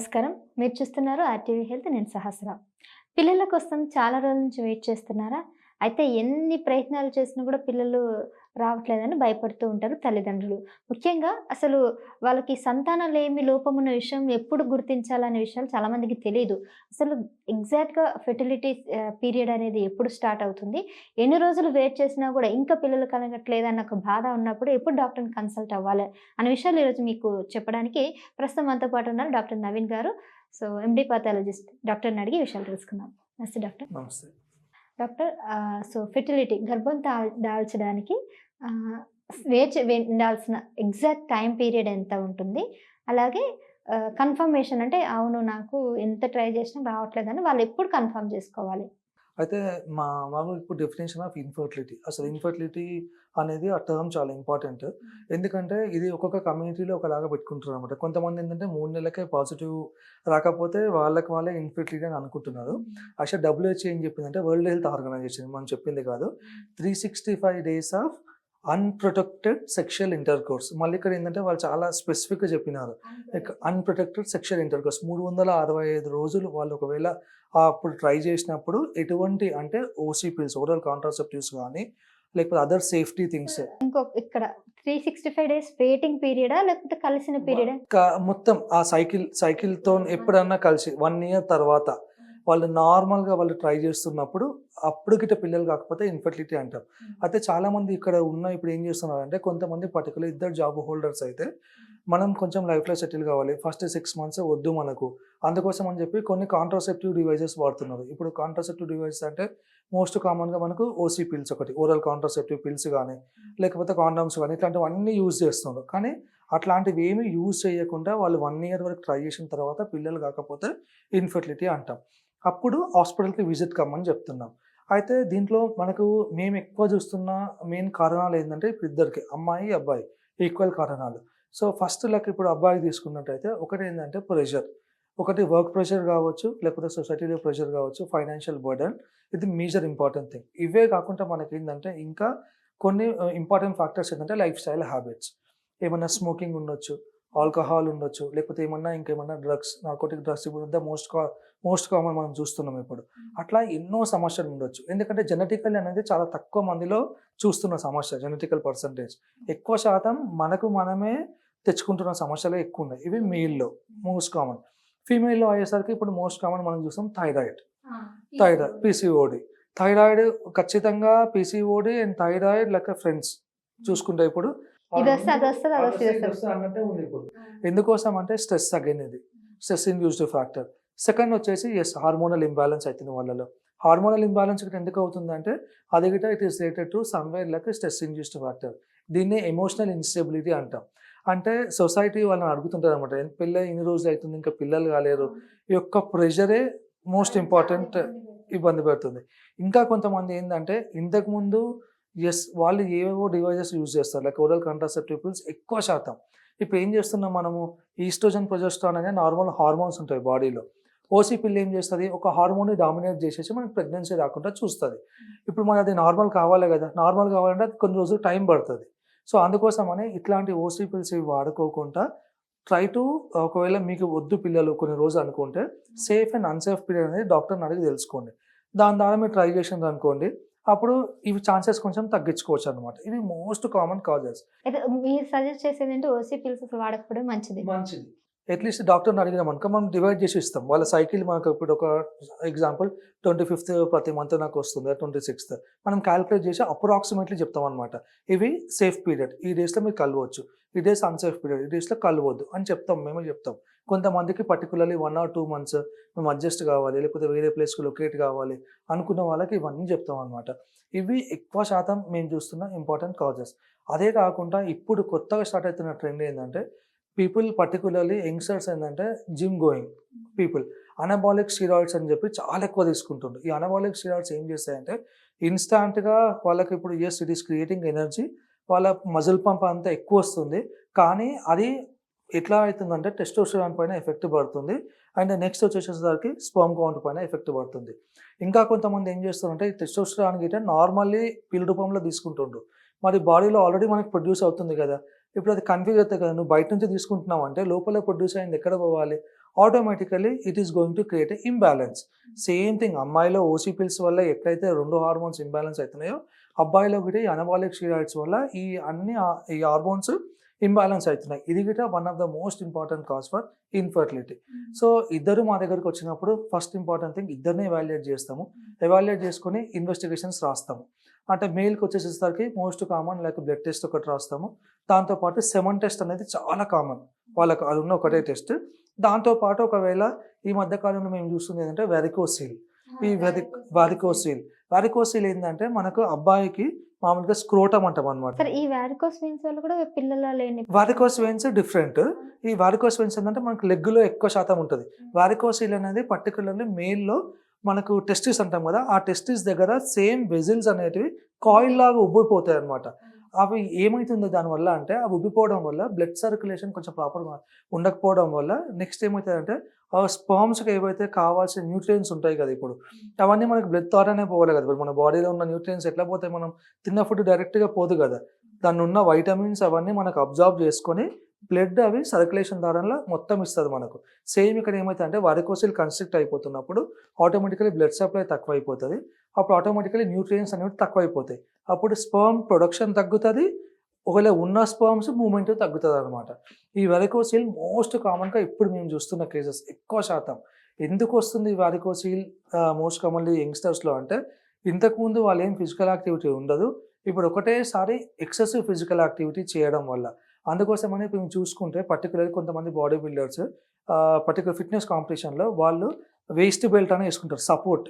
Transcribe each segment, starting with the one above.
నమస్కారం. మీరు చూస్తున్నారు ఆర్టీవీ హెల్త్ నేను సహస్ర. పిల్లల కోసం చాలా రోజుల నుంచి వెయిట్ చేస్తున్నారా? అయితే ఎన్ని ప్రయత్నాలు చేసినా కూడా పిల్లలు రావట్లేదని భయపడుతూ ఉంటారు తల్లిదండ్రులు. ముఖ్యంగా అసలు వాళ్ళకి సంతానలేమి లోపం ఉన్న విషయం ఎప్పుడు గుర్తించాలనే విషయాలు చాలామందికి తెలియదు అసలు ఎగ్జాక్ట్గా ఫెర్టిలిటీ పీరియడ్ అనేది ఎప్పుడు స్టార్ట్ అవుతుంది? ఎన్ని రోజులు వెయిట్ చేసినా కూడా ఇంకా పిల్లలు కలగట్లేదన్న ఒక బాధ ఉన్నప్పుడు ఎప్పుడు డాక్టర్ని కన్సల్ట్ అవ్వాలి? అనే విషయాలు ఈరోజు మీకు చెప్పడానికి ప్రస్తుతం మనతో పాటు ఉన్నారు డాక్టర్ నవీన్ గారు. సో ఎండి పాథాలజిస్ట్ డాక్టర్ని అడిగి విషయాలు తెలుసుకుందాం. నమస్తే డాక్టర్. నమస్తే. డాక్టర్ సో ఫెర్టిలిటీ గర్భం దాల్చడానికి వేచి వే- ఉండాల్సిన ఎగ్జాక్ట్ టైం పీరియడ్ ఎంత ఉంటుంది? అలాగే కన్ఫర్మేషన్ అంటే అవును నాకు ఎంత ట్రై చేసినా రావట్లేదని వాళ్ళు ఎప్పుడు కన్ఫర్మ్ చేసుకోవాలి? అయితే మా మామూలు ఇప్పుడు డెఫినేషన్ ఆఫ్ ఇన్ఫర్టిలిటీ అసలు ఇన్ఫర్టిలిటీ అనేది ఆ టర్మ్ చాలా ఇంపార్టెంట్ ఎందుకంటే ఇది ఒక్కొక్క కమ్యూనిటీలో ఒకలాగా పెట్టుకుంటారు అనమాట కొంతమంది ఏంటంటే మూడు నెలలకే పాజిటివ్ రాకపోతే వాళ్ళకి వాళ్ళే ఇన్ఫర్టిలిటీ అని అనుకుంటున్నారు. అసలు డబ్ల్యూహెచ్ఏ ఏం చెప్పిందంటే వరల్డ్ హెల్త్ ఆర్గనైజేషన్ మనం చెప్పింది కాదు. Three sixty five days of unprotected sexual intercourse మళ్ళీ ఇక్కడ ఏంటంటే వాళ్ళు చాలా స్పెసిఫిక్గా చెప్పినారు. అన్ప్రొటెక్టెడ్ సెక్షువల్ ఇంటర్ కోర్స్ మూడు వందల అరవై ఐదు రోజులు వాళ్ళు ఒకవేళ అప్పుడు ట్రై చేసినప్పుడు ఎటువంటి అంటే ఓసీ పిల్స్ ఓరల్ కాంట్రాసెప్టివ్స్ కానీ లేకపోతే అదర్ సేఫ్టీ థింగ్స్ ఇంకో ఇక్కడ three sixty five days waiting పీరియడా లేకపోతే కలిసిన పీరియడా మొత్తం ఆ సైకిల్ సైకిల్తో ఎప్పుడన్నా కలిసి వన్ ఇయర్ తర్వాత వాళ్ళు నార్మల్గా వాళ్ళు ట్రై చేస్తున్నప్పుడు అప్పుడు గిట్ట పిల్లలు కాకపోతే ఇన్ఫర్టిలిటీ అంటాం అయితే చాలా మంది ఇక్కడ ఉన్న ఇప్పుడు ఏం చేస్తున్నారు అంటే కొంతమంది పర్టికులర్ ఇద్దరు జాబ్ హోల్డర్స్ అయితే మనం కొంచెం లైఫ్లో సెటిల్ కావాలి. ఫస్ట్ సిక్స్ మంత్స్ వద్దు మనకు. అందుకోసం అని చెప్పి కొన్ని కాంట్రాసెప్టివ్ డివైజెస్ వాడుతున్నారు. ఇప్పుడు కాంట్రాసెప్టివ్ డివైజెస్ అంటే మోస్ట్ కామన్గా మనకు ఓసీ పిల్స్ ఒకటి ఓరల్ కాంట్రాసెప్టివ్ పిల్స్ కానీ లేకపోతే కాండమ్స్ కానీ ఇట్లాంటివన్నీ యూజ్ చేస్తున్నారు. కానీ అట్లాంటివి ఏమీ యూజ్ చేయకుండా వాళ్ళు వన్ ఇయర్ వరకు ట్రై చేసిన తర్వాత పిల్లలు కాకపోతే ఇన్ఫర్టిలిటీ అంటాం. అప్పుడు హాస్పిటల్కి విజిట్ కమ్మని చెప్తున్నాం. అయితే దీంట్లో మనకు మేము ఎక్కువ చూస్తున్న మెయిన్ కారణాలు ఏంటంటే ఇప్పుడు ఇద్దరికి అమ్మాయి అబ్బాయి ఈక్వల్ కారణాలు. సో ఫస్ట్ లెక్క ఇప్పుడు అబ్బాయి తీసుకున్నట్టయితే ఒకటి ఏంటంటే ప్రెషర్. ఒకటి వర్క్ ప్రెషర్ కావచ్చు లేకపోతే సొసైటీలో ప్రెషర్ కావచ్చు ఫైనాన్షియల్ బర్డన్. ఇది మేజర్ ఇంపార్టెంట్ థింగ్. ఇవే కాకుండా మనకి ఏంటంటే ఇంకా కొన్ని ఇంపార్టెంట్ ఫ్యాక్టర్స్ ఏంటంటే లైఫ్ స్టైల్ హ్యాబిట్స్. ఏమన్నా స్మోకింగ్ ఉండొచ్చు ఆల్కహాల్ ఉండొచ్చు లేకపోతే ఏమన్నా ఇంకేమన్నా డ్రగ్స్ నార్కోటిక్ డ్రగ్స్ ఇప్పుడు ద మోస్ట్ మోస్ట్ కామన్ మనం చూస్తున్నాం ఇప్పుడు. అట్లా ఎన్నో సమస్యలు ఉండొచ్చు. ఎందుకంటే జెనెటికల్ అనేది చాలా తక్కువ మందిలో చూస్తున్న సమస్య జెనెటికల్ పర్సంటేజ్. ఎక్కువ శాతం మనకు మనమే తెచ్చుకుంటున్న సమస్యలే ఎక్కువ ఉన్నాయి. ఇవి మేల్లో మోస్ట్ కామన్ ఫీమేల్లో అయ్యేసరికి ఇప్పుడు మోస్ట్ కామన్ మనం చూస్తాం థైరాయిడ్ థైరాయిడ్ పీసీఓడి థైరాయిడ్ ఖచ్చితంగా పీసీఓడి అండ్ థైరాయిడ్ లెక్క ఫ్రెండ్స్ చూసుకుంటే ఇప్పుడు అన్నట్టే ఉంది ఇప్పుడు. ఎందుకోసం అంటే స్ట్రెస్ అగైన్ ఇది. స్ట్రెస్ ఇండ్యూస్డ్ ఫ్యాక్టర్ సెకండ్ వచ్చేసి ఎస్ హార్మోనల్ ఇంబ్యాలెన్స్ అవుతుంది వాళ్ళలో. హార్మోనల్ ఇంబ్యాలెన్స్ ఇక్కడ ఎందుకు అవుతుందంటే అది గిట it is related to somewhere like stress induced factor దీన్ని ఎమోషనల్ ఇన్స్టెబిలిటీ అంటాం. అంటే సొసైటీ వాళ్ళని అడుగుతుంటారు అనమాట పిల్ల ఇన్ని రోజులు అవుతుంది ఇంకా పిల్లలు కాలేరు? ఈ యొక్క ప్రెషరే మోస్ట్ ఇంపార్టెంట్ ఇబ్బంది పెడుతుంది. ఇంకా కొంతమంది ఏంటంటే ఇంతకుముందు ఎస్ వాళ్ళు ఏవేవో డివైజెస్ యూజ్ చేస్తారు లైక్ ఓరల్ కాంట్రాసెప్టివ్ పిల్స్ ఎక్కువ శాతం. ఇప్పుడు ఏం చేస్తున్నాం మనము? ఈస్ట్రోజన్ ప్రొజెస్ట్రాన్ అనే నార్మల్ హార్మోన్స్ ఉంటాయి బాడీలో ఓసీ పిల్ ఏం చేస్తుంది? ఒక హార్మోన్ని డామినేట్ చేసేసి మనకి ప్రెగ్నెన్సీ రాకుండా చూస్తుంది. ఇప్పుడు మనకి అది నార్మల్ కావాలి కదా నార్మల్ కావాలంటే అది కొన్ని రోజులు టైం పడుతుంది. సో అందుకోసమని ఇట్లాంటి ఓసీ పిల్స్ ఇవి వాడుకోకుండా ట్రై టు ఒకవేళ మీకు వద్దు పిల్లలు కొన్ని రోజులు అనుకుంటే సేఫ్ అండ్ అన్సేఫ్ పీరియడ్ అనేది డాక్టర్ని అడిగి తెలుసుకోండి. దాని ద్వారా మీరు ట్రై చేసింది అనుకోండి అప్పుడు ఇవి ఛాన్సెస్ కొంచెం తగ్గించుకోవచ్చు అనమాట ఇవి మోస్ట్ కామన్ కాజెస్ అయితే మీరు సజెస్ట్ చేసేది అంటే ఓసీ పిల్స్ వాడకపోవడం మంచిది. మంచిది. అట్లీస్ట్ డాక్టర్ని అడిగినాం అనుకో మనం డివైడ్ చేసి ఇస్తాం. వాళ్ళ సైకిల్ మనకు ఇప్పుడు ఒక ఎగ్జాంపుల్ ట్వంటీ ఫిఫ్త్ ప్రతి మంత్ నాకు వస్తుంది ట్వంటీ సిక్స్త్ మనం క్యాలిక్యులేట్ చేసి అప్రాక్సిమేట్లీ చెప్తాం అనమాట ఇవి సేఫ్ పీరియడ్ ఈ డేస్లో మీరు కలవచ్చు. ఈ డేస్ అన్సేఫ్ పీరియడ్ ఈ డేస్లో కలవద్దు అని చెప్తాం మేమే చెప్తాం. కొంతమందికి particularly one or two months మేము అడ్జస్ట్ కావాలి లేకపోతే వేరే ప్లేస్కి లొకేట్ కావాలి అనుకున్న వాళ్ళకి ఇవన్నీ చెప్తాం అనమాట ఇవి ఎక్కువ శాతం మేము చూస్తున్న ఇంపార్టెంట్ కాజెస్ అదే కాకుండా ఇప్పుడు కొత్తగా స్టార్ట్ అవుతున్న ట్రెండ్ ఏంటంటే పీపుల్ పర్టికులర్లీ యంగ్స్టర్స్ ఏంటంటే gym going people anabolic steroids అని చెప్పి చాలా ఎక్కువ తీసుకుంటుండ్రు. ఈ అనబాలిక్ స్టీరాయిడ్స్ ఏం చేస్తాయంటే ఇన్స్టాంట్గా వాళ్ళకి ఇప్పుడు yes it is creating energy వాళ్ళ మజిల్ పంప్ అంతా ఎక్కువ వస్తుంది. కానీ అది ఎట్లా అవుతుందంటే టెస్టోస్టిరాన్ పైన ఎఫెక్ట్ పడుతుంది. అండ్ నెక్స్ట్ వచ్చేసేసరికి స్పర్మ్ కౌంట్ పైన ఎఫెక్ట్ పడుతుంది. ఇంకా కొంతమంది ఏం చేస్తారంటే టెస్టోస్టెరాన్ గిట్ట నార్మల్లీ పిల్ రూపంలో తీసుకుంటుండ్రు. మరి బాడీలో ఆల్రెడీ మనకి ప్రొడ్యూస్ అవుతుంది కదా. ఇప్పుడు అది కన్ఫ్యూజ్ అవుతుంది కదా నువ్వు బయట నుంచి తీసుకుంటున్నావు అంటే లోపల ప్రొడ్యూస్ అయింది ఎక్కడ పోవాలి? Automatically it is going to create imbalance same thing అమ్మాయిలో ఓసీ పిల్స్ వల్ల ఎట్లయితే రెండు హార్మోన్స్ ఇంబ్యాలెన్స్ అవుతున్నాయో అబ్బాయిలో కూడా ఈ అనబాలిక్ స్టీరాయిడ్స్ వల్ల ఈ అన్ని ఈ హార్మోన్స్ ఇంబ్యాలెన్స్ అవుతున్నాయి. ఇది కూడా one of the most important cause for infertility so ఇద్దరు మా దగ్గరకు వచ్చినప్పుడు ఫస్ట్ ఇంపార్టెంట్ థింగ్ ఇద్దరిని ఎవాల్యుయేట్ చేస్తాము. ఎవాల్యుయేట్ చేసుకొని ఇన్వెస్టిగేషన్స్ రాస్తాము. అంటే మెయిల్కి వచ్చేసరికి most common like blood test ఒకటి రాస్తాము. దాంతోపాటు సెమన్ టెస్ట్ అనేది చాలా కామన్. వాళ్ళకు అది ఉన్న ఒకటే టెస్ట్. దాంతోపాటు ఒకవేళ ఈ మధ్య కాలంలో మేము చూస్తుంది ఏంటంటే వెరికోసీల్ ఈ వెరి వారికోసీల్ వారికోసీల్ ఏంటంటే మనకు అబ్బాయికి మామూలుగా స్క్రోటం అంటాం అనమాట ఈ వ్యారికోస్ వెయిన్స్ వల్ల కూడా పిల్లల లేని వారికోస్ వెయిన్స్ డిఫరెంట్ ఈ వారికోస్ వెయిన్స్ ఏంటంటే మనకు లెగ్లో ఎక్కువ శాతం ఉంటుంది. వారికోసీల్ అనేది పర్టికులర్లీ మేల్లో మనకు టెస్టిస్ అంటాం కదా ఆ టెస్టిస్ దగ్గర సేమ్ వెజిల్స్ అనేటివి కాయిల్ లాగా ఉబ్బిపోతాయి అనమాట అవి ఏమవుతుందో దానివల్ల అంటే అవి ఉబ్బిపోవడం వల్ల బ్లడ్ సర్క్యులేషన్ కొంచెం ప్రాపర్గా ఉండకపోవడం వల్ల నెక్స్ట్ ఏమవుతుందంటే ఆ స్పర్మ్స్కి ఏవైతే కావాల్సిన న్యూట్రియన్స్ ఉంటాయి కదా ఇప్పుడు అవన్నీ మనకి బ్లడ్ ద్వారానే పోవాలి కదా. ఇప్పుడు మన బాడీలో ఉన్న న్యూట్రియన్స్ ఎట్లా పోతాయి మనం తిన్న ఫుడ్ డైరెక్ట్గా పోదు కదా. దాన్ని ఉన్న వైటమిన్స్ అవన్నీ మనకు అబ్జార్బ్ చేసుకొని బ్లడ్ అవి సర్క్యులేషన్ ద్వారా మొత్తం ఇస్తుంది మనకు. సేమ్ ఇక్కడ ఏమైతే అంటే వారికోసిల్ కన్స్ట్రిక్ట్ అయిపోతున్నప్పుడు ఆటోమేటికలీ బ్లడ్ సప్లై తక్కువ అయిపోతుంది అప్పుడు ఆటోమేటికలీ న్యూట్రియన్స్ అనేవి తక్కువైపోతాయి. అప్పుడు స్పర్మ్ ప్రొడక్షన్ తగ్గుతుంది. ఒకవేళ ఉన్న స్పర్మ్స్ మూమెంట్ తగ్గుతుంది అనమాట ఈ వెరికోసీల్ మోస్ట్ కామన్గా ఇప్పుడు మేము చూస్తున్న కేసెస్ ఎక్కువ శాతం. ఎందుకు వస్తుంది ఈ వారికోసీల్ మోస్ట్ కామన్లీ యంగ్స్టర్స్లో అంటే ఇంతకుముందు వాళ్ళు ఏం ఫిజికల్ యాక్టివిటీ ఉండదు. ఇప్పుడు ఒకటేసారి ఎక్సెసివ్ ఫిజికల్ యాక్టివిటీ చేయడం వల్ల. అందుకోసమని మేము చూసుకుంటే పర్టికులర్ కొంతమంది బాడీ బిల్డర్స్ పర్టికులర్ ఫిట్నెస్ కాంపిటీషన్లో వాళ్ళు వేస్ట్ బెల్ట్ అని వేసుకుంటారు సపోర్ట్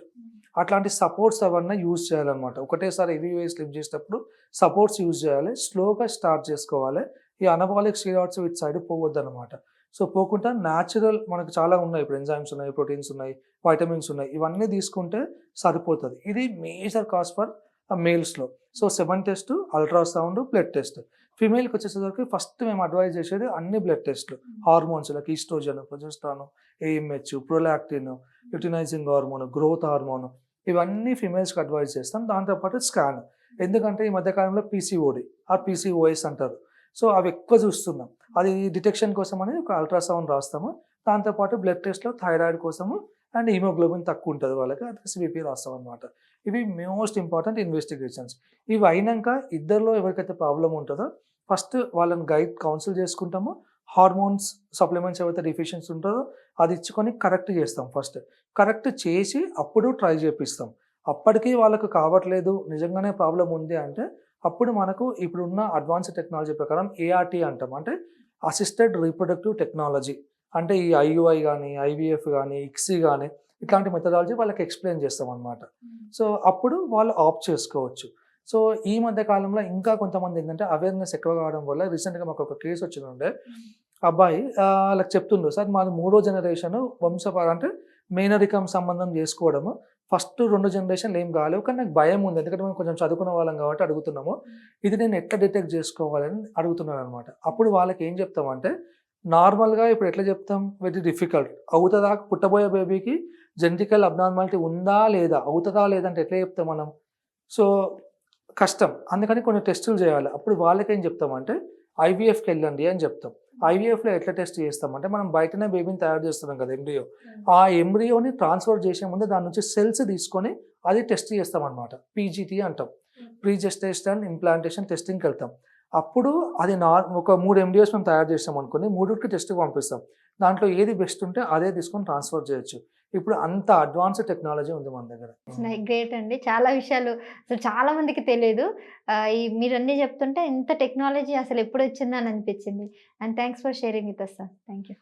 అట్లాంటి సపోర్ట్స్ అవన్నీ యూజ్ చేయాలన్నమాట. ఒకటేసారి హెవీ వేస్ట్ లిఫ్ట్ చేసేటప్పుడు సపోర్ట్స్ యూజ్ చేయాలి స్లోగా స్టార్ట్ చేసుకోవాలి. ఈ అనబాలిక్ స్టీరాయిడ్స్ వీటి సైడ్ పోవద్దు అనమాట సో పోకుండా న్యాచురల్ మనకు చాలా ఉన్నాయి. ఇప్పుడు ఎంజైమ్స్ ఉన్నాయి ప్రోటీన్స్ ఉన్నాయి వైటమిన్స్ ఉన్నాయి. ఇవన్నీ తీసుకుంటే సరిపోతుంది. ఇది major cause for మేల్స్లో so seven test ultrasound blood test ఫీమేల్కి వచ్చేసరికి ఫస్ట్ మేము అడ్వైజ్ చేసేది అన్ని బ్లడ్ టెస్ట్లు hormones like estrogen progesterone AMH prolactin luteinizing hormone growth hormone ఇవన్నీ ఫిమేల్స్కి అడ్వైజ్ చేస్తాం. దాంతోపాటు స్కాన్. ఎందుకంటే ఈ మధ్యకాలంలో పీసీఓడి ఆ పీసీఓఎస్ అంటారు. సో అవి ఎక్కువ చూస్తున్నాం. అది డిటెక్షన్ కోసం అనేది ఒక అల్ట్రాసౌండ్ రాస్తాము. దాంతోపాటు బ్లడ్ టెస్ట్లో థైరాయిడ్ కోసము అండ్ హిమోగ్లోబిన్ తక్కువ ఉంటుంది వాళ్ళకి. అది సిబిపి రాస్తాం అనమాట ఇవి మోస్ట్ ఇంపార్టెంట్ ఇన్వెస్టిగేషన్స్. ఇవి అయినాక ఇద్దరిలో ఎవరికైతే ప్రాబ్లం ఉంటుందో ఫస్ట్ వాళ్ళని గైడ్ కౌన్సిల్ చేసుకుంటాము. హార్మోన్స్ సప్లిమెంట్స్ ఏవైతే డిఫిషియన్సీ ఉంటుందో అది ఇచ్చుకొని కరెక్ట్ చేస్తాం ఫస్ట్. కరెక్ట్ చేసి అప్పుడు ట్రై చేపిస్తాం. అప్పటికి వాళ్ళకు కావట్లేదు నిజంగానే ప్రాబ్లం ఉంది అంటే అప్పుడు మనకు ఇప్పుడున్న అడ్వాన్స్ టెక్నాలజీ ప్రకారం ఏఆర్టీ అంటాం. అంటే అసిస్టెడ్ రీప్రొడక్టివ్ టెక్నాలజీ అంటే ఈ ఐయుఐ కానీ ఐవీఎఫ్ కానీ ఇక్సీ కానీ ఇట్లాంటి మెథడాలజీ వాళ్ళకి ఎక్స్ప్లెయిన్ చేస్తాం అనమాట సో అప్పుడు వాళ్ళు ఆప్ చేసుకోవచ్చు. సో ఈ మధ్య కాలంలో ఇంకా కొంతమంది ఏంటంటే అవేర్నెస్ ఎక్కువ కావడం వల్ల రీసెంట్గా మాకు ఒక కేసు వచ్చిందంటే అబ్బాయి ఆ, వాళ్ళకి చెప్తుండ్రు సార్ మాది మూడో జనరేషన్ వంశపర అంటే మేనరికం సంబంధం చేసుకోవడము. ఫస్ట్ రెండు జనరేషన్లు ఏం కాలేవు కానీ నాకు భయం ఉంది. ఎందుకంటే మేము కొంచెం చదువుకున్న వాళ్ళం కాబట్టి అడుగుతున్నాము. ఇది నేను ఎట్లా డిటెక్ట్ చేసుకోవాలని అడుగుతున్నాను అనమాట అప్పుడు వాళ్ళకి ఏం చెప్తామంటే నార్మల్గా ఇప్పుడు ఎట్లా చెప్తాం? వెరీ డిఫికల్ట్ అవుతుందా? పుట్టబోయే బేబీకి జెనటికల్ అబ్నార్మాలిటీ ఉందా లేదా? అవుతుందా లేదా? అంటే ఎట్లా చెప్తాం మనం? సో కష్టం. అందుకని కొన్ని టెస్టులు చేయాలి. అప్పుడు వాళ్ళకి ఏం చెప్తామంటే ఐవీఎఫ్కి వెళ్ళండి అని చెప్తాం. ఐవీఎఫ్లో ఎట్లా టెస్ట్ చేస్తామంటే మనం బయటనే బేబీని తయారు చేస్తున్నాం కదా ఎంబ్రియో. ఆ ఎంబ్రియోని ట్రాన్స్ఫర్ చేసే ముందు దాని నుంచి సెల్స్ తీసుకొని అది టెస్ట్ చేస్తాం అనమాట పీజీటీ అంటాం. ప్రీ జెస్టేషన్ ఇంప్లాంటేషన్ టెస్టింగ్కి వెళ్తాం. అప్పుడు అది నా ఒక మూడు ఎండియోస్ మేము తయారు చేస్తాం అనుకుని మూడుకి టెస్ట్కి పంపిస్తాం. దాంట్లో ఏది బెస్ట్ ఉంటే అదే తీసుకొని ట్రాన్స్ఫర్ చేయొచ్చు. ఇప్పుడు అంత అడ్వాన్స్ టెక్నాలజీ ఉంది మన దగ్గర. గ్రేట్ అండి. చాలా విషయాలు అసలు చాలా మందికి తెలియదు ఈ మీరు అన్ని చెప్తుంటే ఇంత టెక్నాలజీ అసలు ఎప్పుడు వచ్చిందని అనిపించింది. And thanks for sharing with us sir thank you